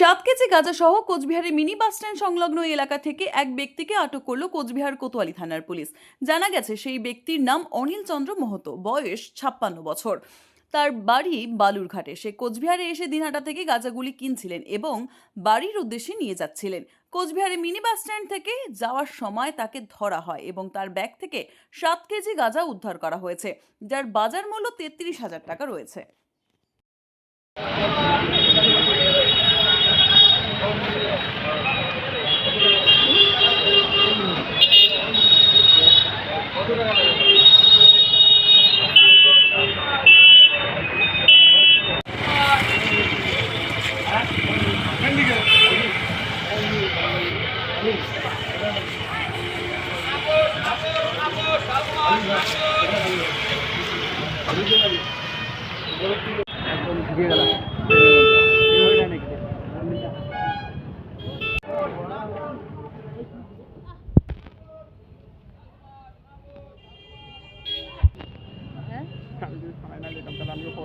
সাত কেজি গাঁজা সহ কোচবিহারের মিনি বাস স্ট্যান্ড সংলগ্ন এলাকা থেকে এক ব্যক্তিকে আটক করল কোচবিহার কোতোয়ালি থানার পুলিশ। জানা গেছে সেই ব্যক্তির নাম অনিল চন্দ্র মহতো, বয়স ছাপ্পান্ন বছর। তার বাড়ি বালুরঘাটে। সে কোচবিহারে এসে দিনহাটা থেকে গাঁজাগুলি কিনছিলেন এবং বাড়ির উদ্দেশ্যে নিয়ে যাচ্ছিলেন। কোচবিহারে মিনি বাস স্ট্যান্ড থেকে যাওয়ার সময় তাকে ধরা হয় এবং তার ব্যাগ থেকে সাত কেজি গাঁজা উদ্ধার করা হয়েছে, যার বাজার মূল্য তেত্রিশ হাজার টাকা রয়েছে। আমি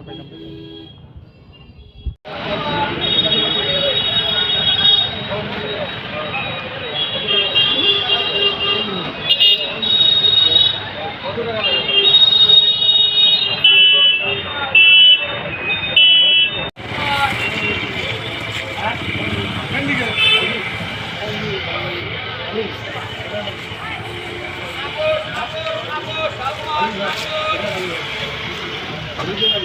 sampaikan betul. Thank you.